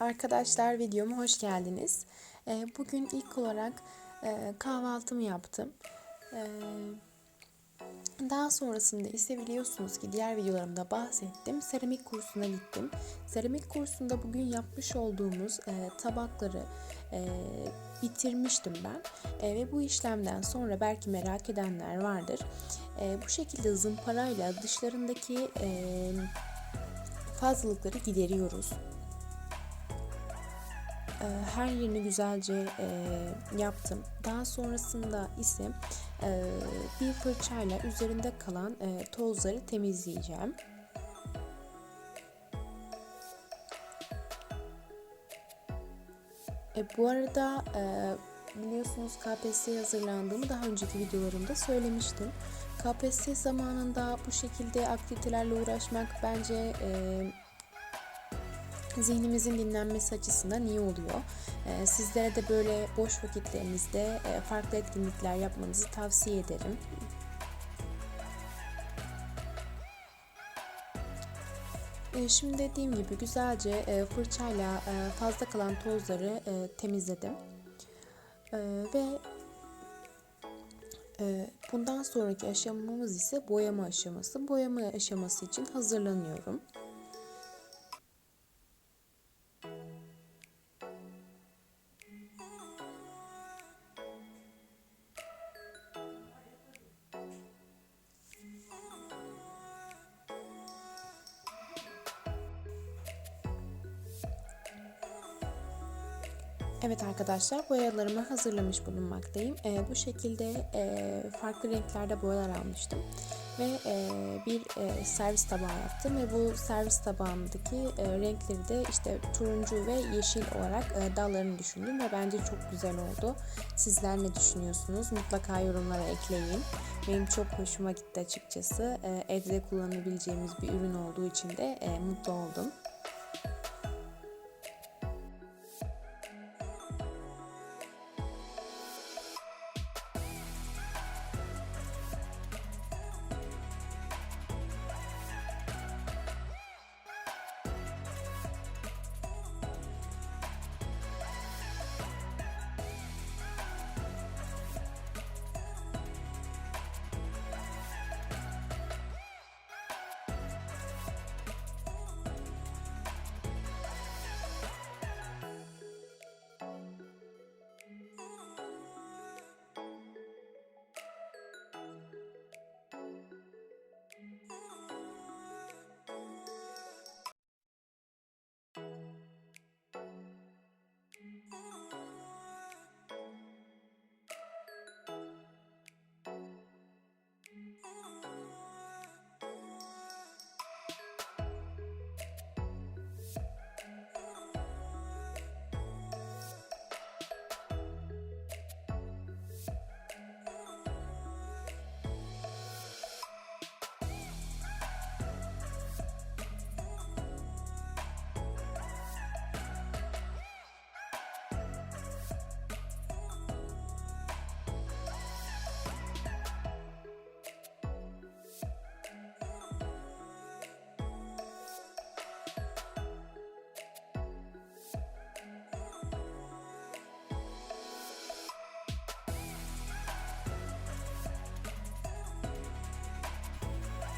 Arkadaşlar videoma hoş geldiniz. Ee, Bugün ilk olarak e, kahvaltımı yaptım. Ee, Daha sonrasında ise biliyorsunuz ki diğer videolarımda bahsettim. Seramik kursuna gittim. Seramik kursunda bugün yapmış olduğumuz e, tabakları e, bitirmiştim ben. Ve bu işlemden sonra belki merak edenler vardır. Bu şekilde zımparayla dışlarındaki fazlalıkları gideriyoruz. E, her yerini güzelce e, yaptım. Daha sonrasında ise e, bir fırçayla üzerinde kalan tozları temizleyeceğim. E, bu arada e, biliyorsunuz KPSS'ye hazırlandığımı daha önceki videolarımda söylemiştim. KPSS zamanında bu şekilde aktivitelerle uğraşmak bence e, zihnimizin dinlenmesi açısından iyi oluyor. Ee, sizlere de böyle boş vakitlerinizde e, farklı etkinlikler yapmanızı tavsiye ederim. Ee, Şimdi dediğim gibi güzelce e, fırçayla e, fazla kalan tozları temizledim. Ee, Ve bundan sonraki aşamamız ise boyama aşaması. Boyama aşaması için hazırlanıyorum. Evet arkadaşlar boyalarımı hazırlamış bulunmaktayım. E, bu şekilde e, farklı renklerde boyalar almıştım. Ve e, bir e, servis tabağı yaptım ve bu servis tabağındaki e, renkleri de işte turuncu ve yeşil olarak e, dallarını düşündüm ve bence çok güzel oldu. Sizler ne düşünüyorsunuz? Mutlaka yorumlara ekleyin. Benim çok hoşuma gitti açıkçası. E, evde kullanabileceğimiz bir ürün olduğu için de e, mutlu oldum.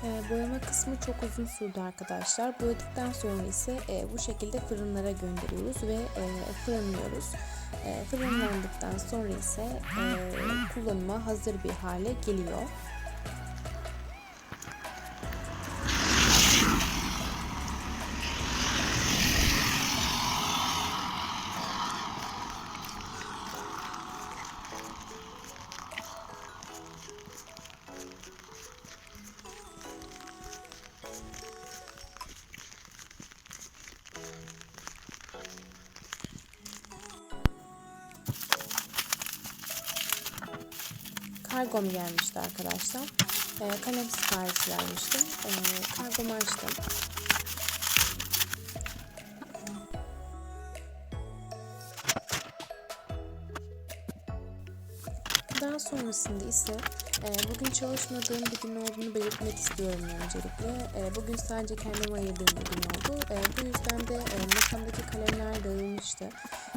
E, boyama kısmı çok uzun sürdü arkadaşlar. Boyadıktan sonra ise e, bu şekilde fırınlara gönderiyoruz ve e, fırınlıyoruz. E, fırınlandıktan sonra ise e, kullanıma hazır bir hale geliyor. Kargom gelmişti arkadaşlar. E, kalem siparişi vermiştim. E, kargomu açtım. Daha sonrasında ise e, bugün çalışmadığım bir gün olduğunu belirtmek istiyorum öncelikle. E, bugün sadece kendime ayırdığım bir gün oldu. E, bu yüzden de e, masamdaki kalemler, dağıt kalmıştı.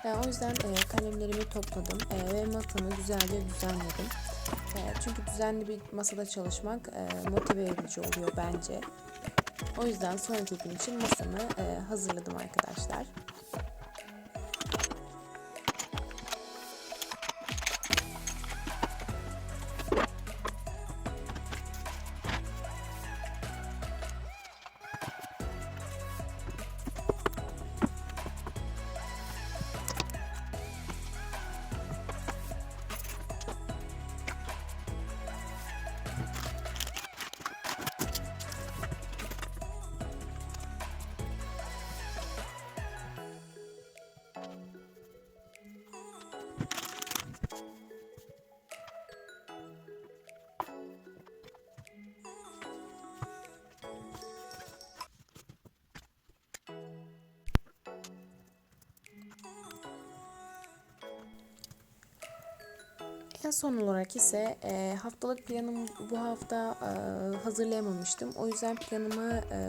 E, o yüzden e, kalemlerimi topladım e, ve masamı güzelce düzenledim. E, çünkü düzenli bir masada çalışmak e, motive edici oluyor bence. O yüzden sonraki gün için masamı e, hazırladım arkadaşlar. En son olarak ise e, haftalık planımı bu hafta e, hazırlayamamıştım. O yüzden planımı e,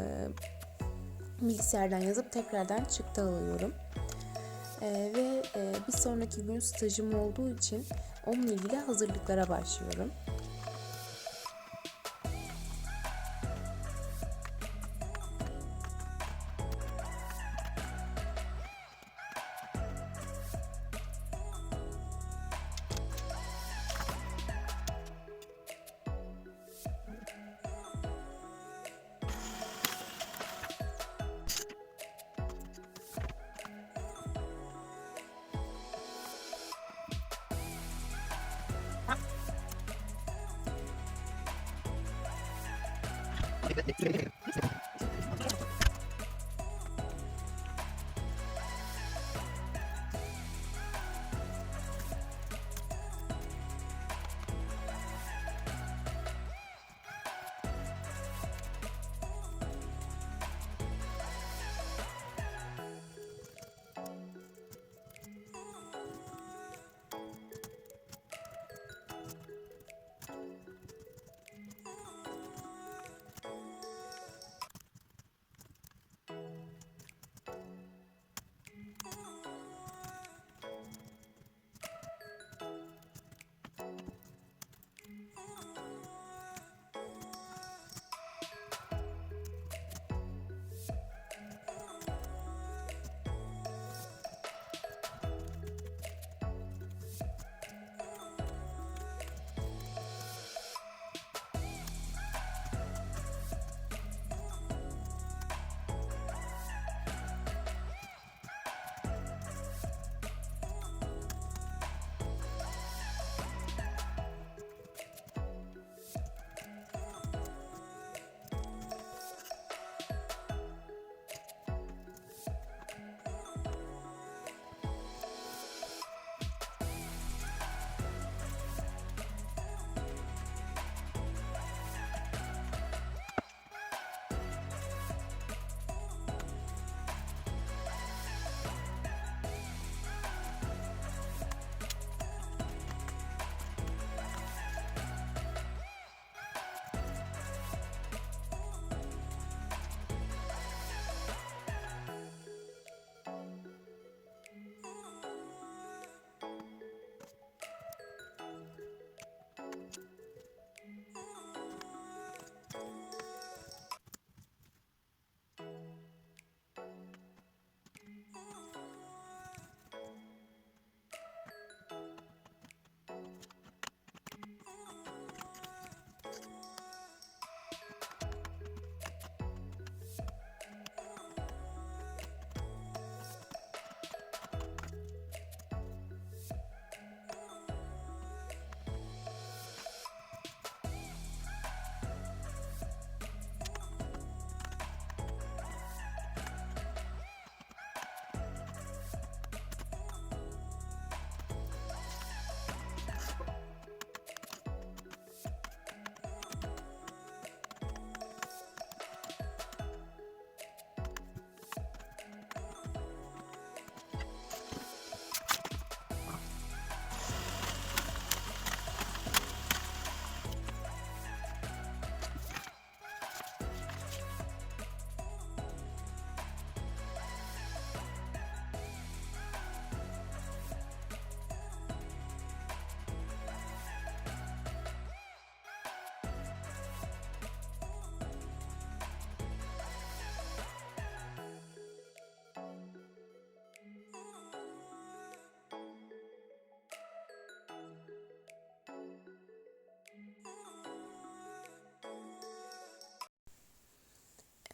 bilgisayardan yazıp tekrardan çıktı alıyorum. Ve bir sonraki gün stajım olduğu için onunla ilgili hazırlıklara başlıyorum. Yeah.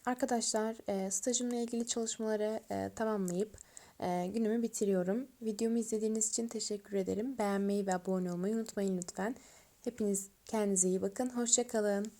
Arkadaşlar e, stajımla ilgili çalışmaları e, tamamlayıp e, günümü bitiriyorum. Videomu izlediğiniz için teşekkür ederim. Beğenmeyi ve abone olmayı unutmayın lütfen. Hepiniz kendinize iyi bakın. Hoşçakalın.